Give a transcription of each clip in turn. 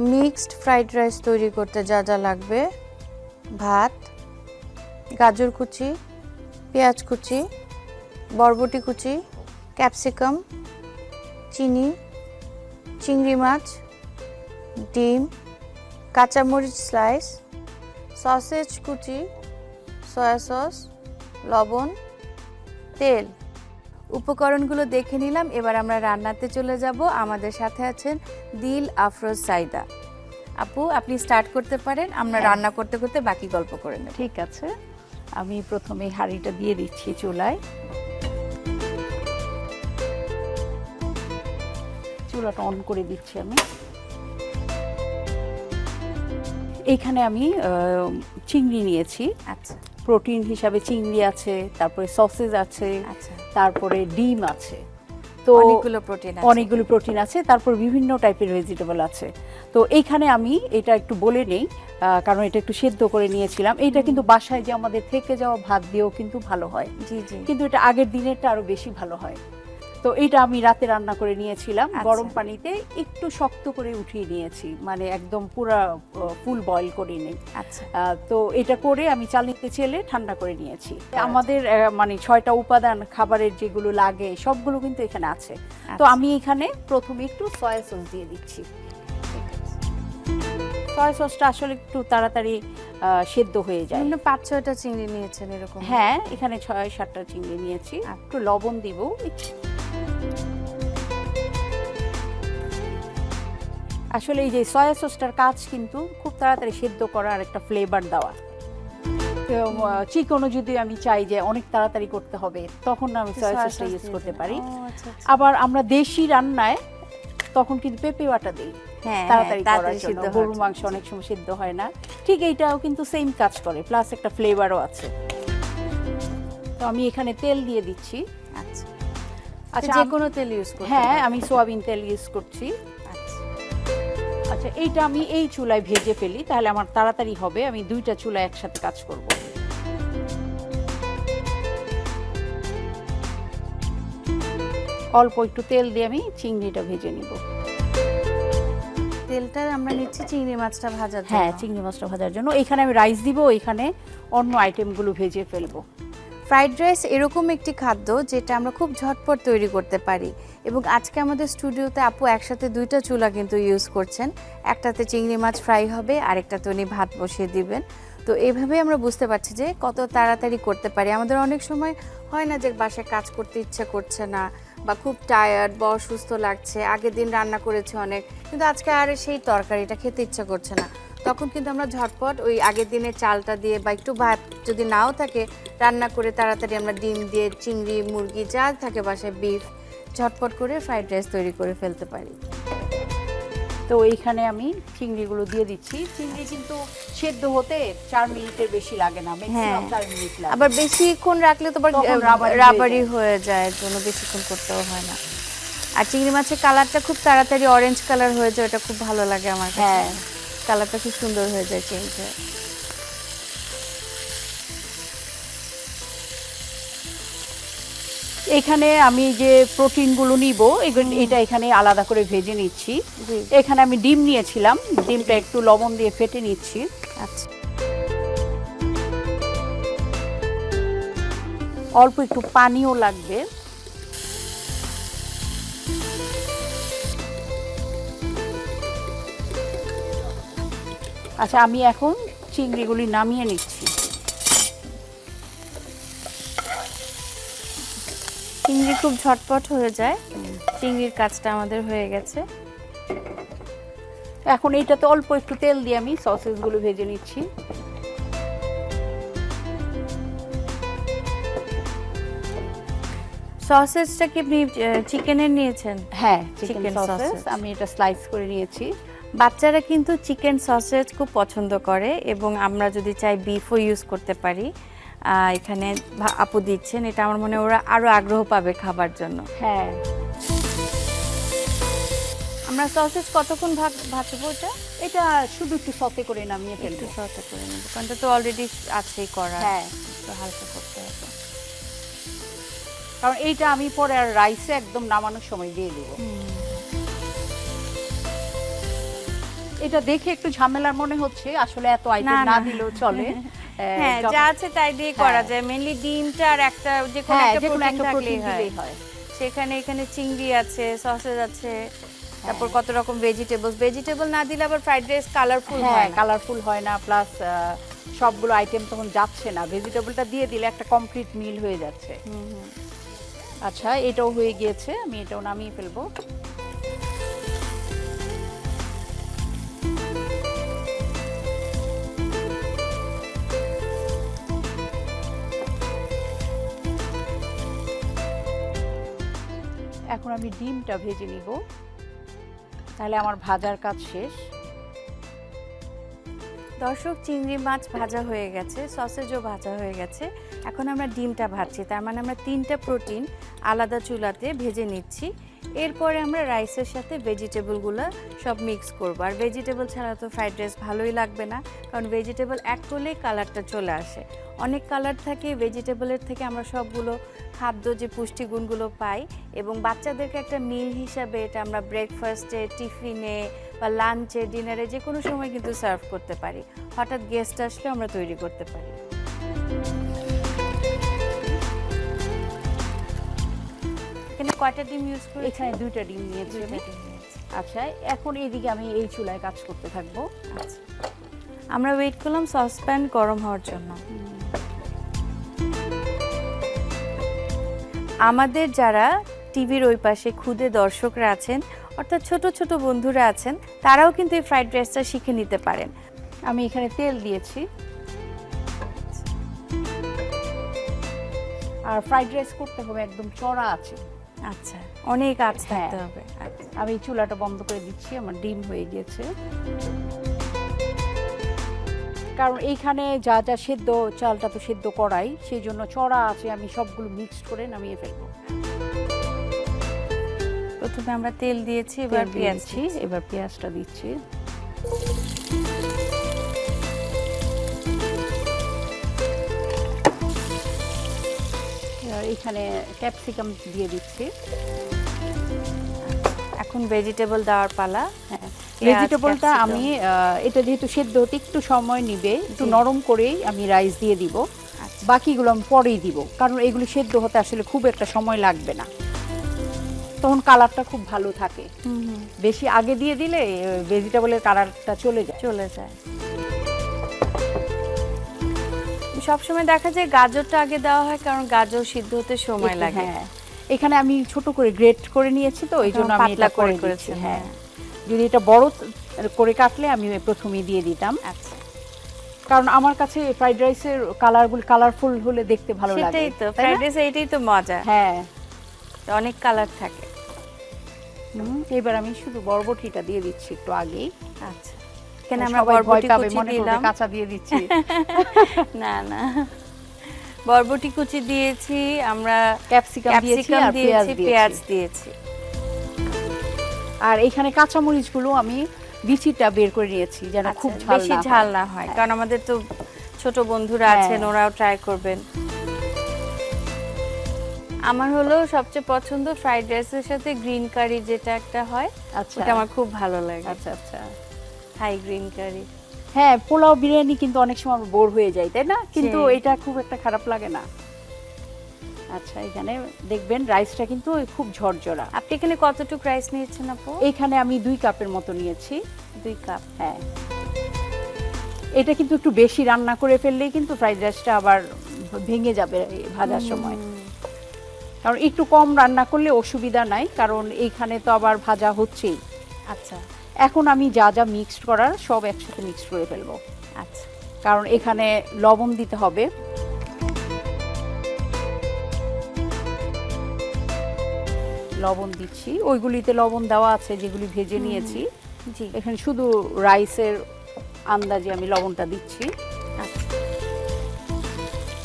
Mixed fried rice তৈরি করতে যা যা লাগবে। ভাত, গাজর কুচি, পেঁয়াজ কুচি, বরবটি কুচি, ক্যাপসিকাম, চিনি, চিংড়ি মাছ, ডিম, কাঁচামরিচ স্লাইস, সসেজ কুচি, সয়া সস, লবণ, তেল। উপকরণগুলো দেখে নিলাম। এবার আমরা রান্নাতে চলে যাব। আমাদের সাথে আছেন দিল আফরোজ সাইদা। আপু আপনি স্টার্ট করতে পারেন। আমরা হ্যাঁ। রান্না করতে করতে বাকি গল্প করে নেব। ঠিক আছে। আমি প্রথমে হাঁড়িটা দিয়ে দিচ্ছি চুলায়। চুলাটা অন করে দিচ্ছি আমি। এইখানে আমি চিংড়ি নিয়েছি। আচ্ছা। প্রোটিন হিসাবে চিংড়ি আছে তারপরে সসেজ আছে আচ্ছা। তারপরে ডিম আছে। তো অনেকগুলো প্রোটিন আছে। অনেকগুলো প্রোটিন আছে তারপর বিভিন্ন টাইপের ভেজিটেবল আছে। তো এইখানে আমি এটা একটু বলে নেই কারণ এটা একটু সেদ্ধ করে নিয়েছিলাম। এইটা কিন্তু বাসায় যে আমাদের থেকে যাওয়া ভাত দিয়েও কিন্তু ভালো হয়। জি জি। কিন্তু এটা আগের দিনেরটা আরও বেশি ভালো হয়। তো এটা আমি রাতে রান্না করে নিয়েছিলাম। আচ্ছা। গরম পানিতে একটু শক্ত করে উঠিয়ে নিয়েছি। মানে একদম পুরা ফুল বয়েল করে নেই। আচ্ছা। তো এটা করে আমি চালনিতে চেলে ঠান্ডা করে নিয়েছি। আমাদের মানে ছয়টা উপাদান খাবারের যেগুলো লাগে সবগুলো কিন্তু এখানে আছে। তো আচ্ছা। আমি এখানে প্রথমে একটু সয়া সস দিয়ে দিচ্ছি। সয়া সসটা আসলে একটু তাড়াতাড়ি সেদ্ধ হয়ে যায়। পাঁচ ছয়টা চিংড়ি নিয়েছেন এরকম। হ্যাঁ এখানে ছয় সাতটা চিংড়ি নিয়েছি। আচ্ছা। একটু লবণ দিব। আসলে এই যে সয়া সসটার কাজ কিন্তু খুব তাড়াতাড়ি সেদ্ধ করা আর একটা ফ্লেভার দেওয়া। চিকনও যদি আমি চাই যে অনেক তাড়াতাড়ি করতে হবে তখন আমি সয়া সসটা ইউজ করতে পারি। আচ্ছা, আচ্ছা। আবার আমরা দেশি রান্নায় তখন কিন্তু পেঁপে বাটা দিই। হ্যাঁ তাড়াতাড়ি হ্যাঁ, করার জন্য। গরুর মাংস অনেক সময় সিদ্ধ হয় না। ঠিক এইটাও কিন্তু সেম কাজ করে প্লাস একটা ফ্লেভারও আছে। তো আমি এখানে তেল দিয়ে দিচ্ছি। আচ্ছা। আচ্ছা যে কোনো তেল ইউজ করতে হ্যাঁ আমি সোয়াবিন তেল ইউজ করছি। আচ্ছা এইটা আমি এই চুলায় ভেজে ফেলি তাহলে আমার তাড়াতাড়ি হবে আমি দুইটা চুলা একসাথে কাজ করব। অল্প একটু তেল দিয়ে আমি চিংড়িটা ভেজে নিব। তেলটা আমরা নিচ্ছি চিংড়ি মাছটা ভাজার হ্যাঁ চিংড়ি মাছটা ভাজার জন্য। এখানে আমি রাইস দিব এখানে অন্য আইটেমগুলো ভেজে ফেলব। ফ্রাইড রাইস এরকম একটি খাদ্য যেটা আমরা খুব ঝটপট তৈরি করতে পারি। এবং আজকে আমাদের স্টুডিওতে আপু একসাথে দুইটা চুলা কিন্তু ইউজ করছেন। একটাতে চিংড়ি মাছ ফ্রাই হবে, আরেকটাতে উনি ভাত বসিয়ে দিবেন। তো এইভাবে আমরা বুঝতে পারছি যে কত তাড়াতাড়ি করতে পারি। আমাদের অনেক সময় হয় না যে বাসায় কাজ করতে ইচ্ছে করছে না বা খুব টায়ার্ড বা অসুস্থ লাগছে। আগের দিন রান্না করেছে অনেক। কিন্তু আজকে আর সেই তরকারিটা খেতে ইচ্ছে করছে না। তখন কিন্তু আমরা ঝটপট ওই আগের দিনের চালটা দিয়ে বা একটু ভাত যদি নাও থাকে রান্না করে তাড়াতাড়ি আমরা ডিম দিয়ে চিংড়ি মুরগি যা থাকে বাসায় বিফ ঝটপট করে ফ্রাইড রাইস তৈরি করে ফেলতে পারি। তো এইখানে আমি চিংড়িগুলো দিয়ে দিচ্ছি। চিংড়ি কিন্তু সেদ্ধ হতে চার মিনিটের বেশি লাগে না ম্যাক্সিমাম। চার মিনিট লাগে। আবার বেশিক্ষণ রাখলে তো রাবারি হয়ে যায়। জন্য বেশিক্ষণ করতেও হয় না। আর চিংড়ি মাছের কালারটা খুব তাড়াতাড়ি অরেঞ্জ কালার হয়ে যায় ওটা খুব ভালো লাগে আমার হ্যাঁ। কালারটা খুব সুন্দর হয়ে যায় চেঞ্জ হয়ে এখানে আমি যে প্রোটিনগুলো নিব এটা এখানে আলাদা করে ভেজে নিচ্ছি। এখানে আমি ডিম নিয়েছিলাম ডিমটা একটু লবণ দিয়ে ফেটে নিচ্ছি। আচ্ছা। অল্প একটু পানিও লাগবে। আচ্ছা আমি এখন চিংড়িগুলি নামিয়ে নিচ্ছি। চিংড়ি খুব ঝটপট হয়ে যায়। চিংড়ির কাজটা আমাদের হয়ে গেছে। এখন এইটাতে অল্প একটু তেল দিয়ে আমি সসেসগুলো ভেজে নিচ্ছি। সসেসটা কি আপনি চিকেনের নিয়েছেন? হ্যাঁ চিকেন সসেস। আমি এটা স্লাইস করে নিয়েছি। বাচ্চারা কিন্তু চিকেন সসেজ খুব পছন্দ করে এবং আমরা যদি চাই বিফও ইউজ করতে পারি এখানে আপু দিচ্ছেন। এটা আমার মনে ওরা আরও আগ্রহ পাবে খাবার জন্য। হ্যাঁ। আমরা সসেজ কতক্ষণ ভাগ ভাজবো এটা? এটা শুধু একটু সতে করে নামিয়ে একটু ফেলব। সতে করে নেব কারণ তো অলরেডি আছেই করা। হ্যাঁ। একটু হালকা করতে হবে। কারণ এইটা আমি পরে আর রাইসে একদম নামানোর সময় দিয়ে দেবো। এটা দেখে একটু ঝামেলার মনে হচ্ছে আসলে এত আইটেম না। দিলেও চলে। হ্যাঁ যা আছে তাই দিয়ে করা হ্যাঁ। যায়। মেনলি ডিমটা আর একটা যে কোনো হ্যাঁ একটা প্রোটিন থাকলেই হয়। সেখানে এখানে চিংড়ি আছে সসেজ আছে তারপর কত রকম ভেজিটেবলস ভেজিটেবল না দিলে আবার ফ্রাইড রাইস কালারফুল হ্যাঁ হয় কালারফুল হয় না প্লাস সবগুলো আইটেম তখন যাচ্ছে না। ভেজিটেবলটা দিয়ে দিলে একটা কমপ্লিট মিল হয়ে যাচ্ছে। আচ্ছা এটাও হয়ে গিয়েছে। আমি এটাও নামিয়ে ফেলব। এখন আমি ডিমটা ভেজে নিব। তাহলে আমার ভাজার কাজ শেষ। দর্শক, চিংড়ি মাছ ভাজা হয়ে গেছে, সসেজও ভাজা হয়ে গেছে। এখন আমরা ডিমটা ভাজছি, তার মানে আমরা তিনটা প্রোটিন আলাদা চুলাতে ভেজে নিচ্ছি। এরপরে আমরা রাইসের সাথে ভেজিটেবলগুলো সব মিক্স করব। আর ভেজিটেবল ছাড়া তো ফ্রাইড রাইস ভালোই লাগবে না, কারণ ভেজিটেবল অ্যাড করলেই কালারটা চলে আসে। অনেক কালার থাকে ভেজিটেবলের থেকে আমরা সবগুলো খাদ্য যে পুষ্টিগুণগুলো পাই, এবং বাচ্চাদেরকে একটা মিল হিসাবে এটা আমরা ব্রেকফাস্টে টিফিনে বা লাঞ্চে ডিনারে যে কোনো সময় কিন্তু সার্ভ করতে পারি। হঠাৎ গেস্ট আসলে আমরা তৈরি করতে পারি। এখানে কয়টা ডিম ইউজ করি এখানে দুইটা ডিম নিয়েছি আমি। আচ্ছা এখন এইদিকে আমি এই চুলায় কাজ করতে থাকব। আচ্ছা। আমরা ওয়েট করলাম সসপ্যান গরম হওয়ার জন্য। আমাদের যারা টিভির ওই পাশে খুদে দর্শকরা আছেন অর্থাৎ ছোট ছোট বন্ধুরা আছেন তারাও কিন্তু এই ফ্রাইড রাইসটা শিখে নিতে পারেন। আমি এখানে তেল দিয়েছি। আর ফ্রাইড রাইস করতে হবে একদম চড়া আছে। আচ্ছা অনেক আঁচ থাকতে হ্যাঁ। হবে। আচ্ছা। আমি চুলাটা বন্ধ করে দিচ্ছি আমার ডিম হয়ে গিয়েছে কারণ এইখানে যা যা সেদ্ধ চালটা তো সেদ্ধ করাই সেই জন্য চড়া আছে আমি সবগুলো মিক্সড করে নামিয়ে ফেলব। প্রথমে আমরা তেল দিয়েছি এবার এবার পেঁয়াজ এবার পেঁয়াজটা দিচ্ছি। এখানে ক্যাপসিকাম দিয়ে দিচ্ছি। এখন ভেজিটেবল দেওয়ার পালা। হ্যাঁ ভেজিটেবলটা আমি এটা যেহেতু সেদ্ধ হতে একটু সময় নিবে একটু নরম করেই আমি রাইস দিয়ে দিব। আচ্ছা। বাকিগুলো আমি পরেই দিব কারণ এগুলো সেদ্ধ হতে আসলে খুব একটা সময় লাগবে না। তখন কালারটা খুব ভালো থাকে। বেশি আগে দিয়ে দিলে ভেজিটেবলের কালারটা চলে যায়। চলে যায়। সবসময় দেখা যায় গাজরটা আগে দেওয়া হয় কারণ গাজর সিদ্ধ হতে সময় লাগে। হ্যাঁ এখানে আমি ছোট করে গ্রেট করে নিয়েছি তো এই জন্য আমি এটা করে করে করেছি হ্যাঁ। হ্যাঁ। যদি এটা বড় করে কাটলে আমি প্রথমেই দিয়ে দিতাম। আচ্ছা। কারণ আমার কাছে ফ্রাইড রাইসের কালারগুলো কালারফুল হলে দেখতে ভালো লাগে সেটাই তো ফ্রাইড রাইস এইটাই তো মজা। হ্যাঁ। অনেক কালার থাকে। হুম, এবার আমি শুধু বরবটিটা দিয়ে দিচ্ছি একটু আগেই। আচ্ছা। এখানে আমরা বরবটি কুচি দিলাম? কাঁচা দিয়ে দিচ্ছি। না না। বরবটি কুচি দিয়েছি আমরা ক্যাপসিকাম দিয়েছি ক্যাপসিকাম আর পেঁয়াজ দিয়েছি। পেঁয়াজ দিয়েছি। আর এখানে কাঁচা মরিচগুলো আমি বিচিটা বের করে নিয়েছি যেন আচ্ছা, খুব ঝাল বেশি না হয়। ঝাল না হয় কারণ আমাদের তো ছোট বন্ধুরা হ্যাঁ। আছেন ওরাও ট্রাই করবেন। আমার হলো সবচেয়ে পছন্দ ফ্রাইড রাইসের সাথে গ্রিন কারি যেটা একটা হয় আচ্ছা। ওটা আমার খুব ভালো লাগে। আচ্ছা আচ্ছা। থাই গ্রিন কারি হ্যাঁ পোলাও বিরিয়ানি কিন্তু অনেক সময় আমরা বোর হয়ে যায় তাই না? কিন্তু এটা খুব একটা খারাপ লাগে না। আচ্ছা এখানে দেখবেন রাইসটা কিন্তু খুব ঝরঝরা। আপনি এখানে কতটুকু রাইস নিয়েছেন আপু? এখানে আমি দুই কাপের মতো নিয়েছি। দুই কাপ। হ্যাঁ। এটা কিন্তু একটু বেশি রান্না করে ফেললেই কিন্তু ফ্রাইড রাইসটা আবার ভেঙে যাবে ভাজার সময়। কারণ একটু কম রান্না করলে অসুবিধা নাই কারণ এইখানে তো আবার ভাজা হচ্ছেই। আচ্ছা। এখন আমি যা যা মিক্সড করার সব একসাথে মিক্সড করে ফেলব। আচ্ছা। কারণ এখানে লবণ দিতে হবে। লবণ দিচ্ছি। ওইগুলিতে লবণ দেওয়া আছে যেগুলি ভেজে নিয়েছি। জি। এখানে শুধু রাইসের আন্দাজে আমি লবণটা দিচ্ছি। আচ্ছা।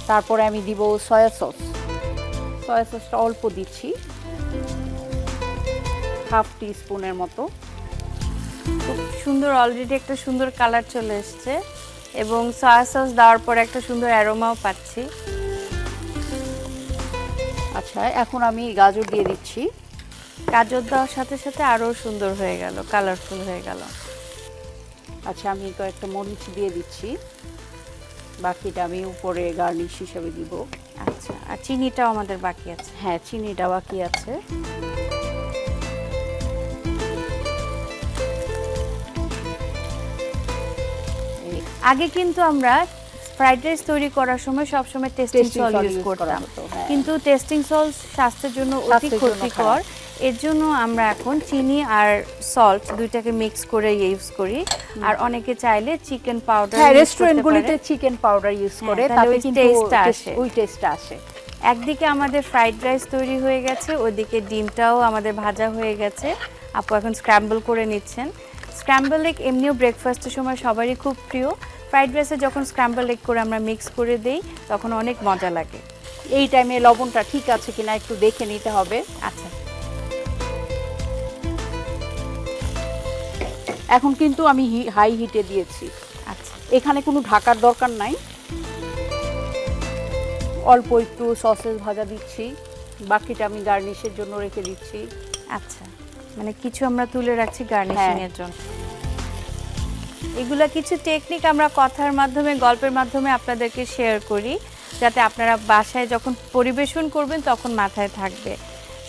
তারপরে আমি দিব সয়া সস। সয়া সসটা অল্প দিচ্ছি। হাফ টি স্পুনের মতো। খুব সুন্দর অলরেডি একটা সুন্দর কালার চলে এসছে এবং সয়া সস দেওয়ার পর একটা সুন্দর অ্যারোমাও পাচ্ছি। আচ্ছা এখন আমি গাজর দিয়ে দিচ্ছি। গাজর দেওয়ার সাথে সাথে আরও সুন্দর হয়ে গেল কালারফুল হয়ে গেল। আচ্ছা আমি কয়েকটা মরিচ দিয়ে দিচ্ছি। বাকিটা আমি উপরে গার্নিশ হিসেবে দিব। আচ্ছা আর চিনিটাও আমাদের বাকি আছে। হ্যাঁ চিনিটা বাকি আছে। আগে কিন্তু আমরা ফ্রাইড রাইস তৈরি করার সময় সব সময় টেস্টিং salt ইউজ করতাম। হ্যাঁ। কিন্তু টেস্টিং সল্ট স্বাস্থ্যের জন্য অতি ক্ষতিকর। এর জন্য আমরা এখন চিনি আর সল্ট দুইটাকে মিক্স করে ইউজ করি। আর অনেকে চাইলে চিকেন পাউডার হ্যাঁ রেস্টুরেন্টগুলিতে চিকেন পাউডার ইউজ করে তাহলে তাতে কিন্তু taste-টা আসে। ওই টেস্টটা আসে। একদিকে আমাদের ফ্রাইড রাইস তৈরি হয়ে গেছে ওইদিকে ডিমটাও আমাদের ভাজা হয়ে গেছে। আপু এখন স্ক্র্যাম্বল করে নিচ্ছেন। স্ক্র্যাম্বল এগ এমনিও ব্রেকফাস্টের সময় সবারই খুব প্রিয়। ফ্রাইড রাইসে যখন স্ক্র্যাম্বল এগ করে আমরা মিক্স করে দেই তখন অনেক মজা লাগে। এই টাইমে লবণটা ঠিক আছে কিনা একটু দেখে নিতে হবে। আচ্ছা। এখন কিন্তু আমি হাই হিটে দিয়েছি। আচ্ছা। এখানে কোনো ঢাকার দরকার নাই। অল্প একটু সসেস ভাজা দিচ্ছি। বাকিটা আমি গার্নিশের জন্য রেখে দিচ্ছি। আচ্ছা। মানে কিছু আমরা তুলে রাখছি গার্নিশিং হ্যাঁ। এর জন্য এগুলা কিছু টেকনিক আমরা কথার মাধ্যমে গল্পের মাধ্যমে আপনাদেরকে শেয়ার করি যাতে আপনারা বাসায় যখন পরিবেশন করবেন তখন মাথায় থাকবে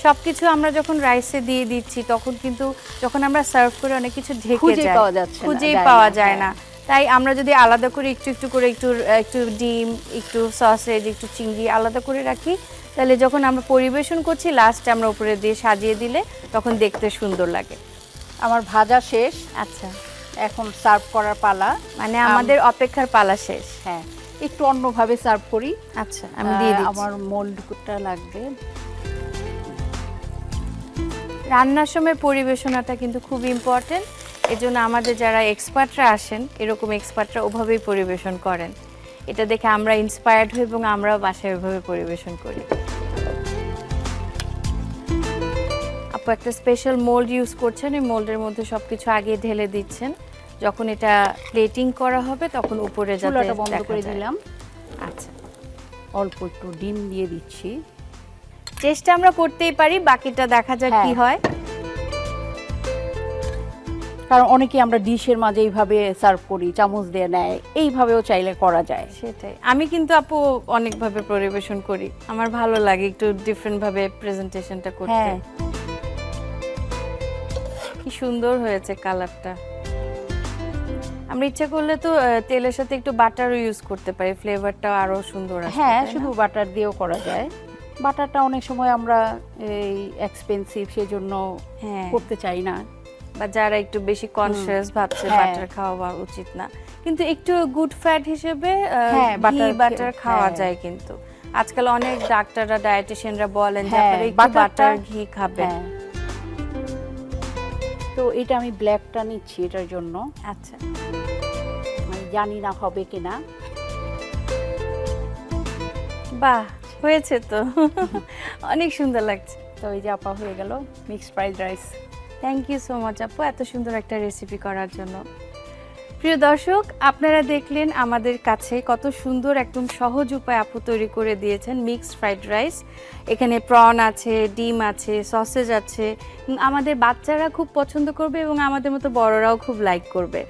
সব কিছু আমরা যখন রাইসে দিয়ে দিচ্ছি তখন কিন্তু যখন আমরা সার্ভ করে অনেক কিছু ঢেকে খুঁজেই যায় পাওয়া যাচ্ছে খুঁজেই যায় পাওয়া না, যায় না হ্যাঁ। তাই আমরা যদি আলাদা করে একটু একটু করে একটু একটু ডিম একটু সসেজ একটু চিংড়ি আলাদা করে রাখি তাহলে যখন আমরা পরিবেশন করছি লাস্টে আমরা উপরে দিয়ে সাজিয়ে দিলে তখন দেখতে সুন্দর লাগে। আমার ভাজা শেষ। আচ্ছা। এখন সার্ভ করার পালা। মানে আমাদের অপেক্ষার পালা শেষ। হ্যাঁ। একটু অন্যভাবে সার্ভ করি। আচ্ছা আমি দিয়ে আমার মোল্ডটা লাগবে। রান্নার সময় পরিবেশনাটা কিন্তু খুব ইম্পর্টেন্ট এজন্য আমাদের যারা এক্সপার্টরা আসেন এরকম এক্সপার্টরা ওভাবেই পরিবেশন করেন। এটা দেখে আমরা ইন্সপায়ার্ড হই এবং আমরাও বাসায় ওইভাবে পরিবেশন করি। আপু একটা স্পেশাল মোল্ড ইউজ করছেন এই মোল্ডের মধ্যে সবকিছু আগে ঢেলে দিচ্ছেন। যখন এটা প্লেটিং করা হবে তখন উপরে যাতে বন্ধ করে দিলাম। আচ্ছা। অল্প একটু ডিম দিয়ে দিচ্ছি। চেষ্টা আমরা করতেই পারি বাকিটা দেখা যাক কি হ্যাঁ। কারণ অনেকে আমরা ডিশের মাঝে এইভাবে সার্ভ করি চামচ দিয়ে নেয় এইভাবেও চাইলে করা যায়। সেটাই। আমি কিন্তু আপু অনেকভাবে পরিবেশন করি। আমার ভালো লাগে একটু ডিফারেন্ট ভাবে প্রেজেন্টেশনটা করতে। হ্যাঁ। কি সুন্দর হয়েছে কালারটা আমরা ইচ্ছা করলে তো তেলের সাথে একটু বাটারও ইউজ করতে পারি। ফ্লেভারটা আরও সুন্দর আসবে হ্যাঁ তাই না? শুধু বাটার দিয়েও করা যায়। বাটারটা অনেক সময় আমরা এই এক্সপেন্সিভ সেজন্য হ্যাঁ। করতে চাই না। বা যারা একটু বেশি কনসিয়াস ভাবছে হ্যাঁ। বাটার খাওয়া উচিত না। কিন্তু একটু গুড ফ্যাট হিসেবে হ্যাঁ, butter বাটার খাওয়া হ্যাঁ। যায় কিন্তু। আজকাল অনেক ডাক্তাররা ডায়েটিশিয়ানরা বলেন যে হ্যাঁ, আপনারা একটু বাটার ঘি খাবেন। হ্যাঁ। তো এটা আমি ব্ল্যাকটা নিচ্ছি এটার জন্য। আচ্ছা। জানি না হবে কিনা। বাহ হয়েছে তো। অনেক সুন্দর লাগছে। তো এই যে আপা হয়ে গেল mixed fried rice thank you so much আপু, এত সুন্দর একটা রেসিপি করার জন্য। প্রিয় দর্শক, আপনারা দেখলেন আমাদের কাছে কত সুন্দর একদম সহজ উপায় আপু তৈরি করে দিয়েছেন মিক্সড ফ্রাইড রাইস এখানে প্রন আছে, ডিম আছে সসেজ আছে। আমাদের বাচ্চারা খুব পছন্দ করবে এবং আমাদের মতো বড়রাও খুব লাইক করবে।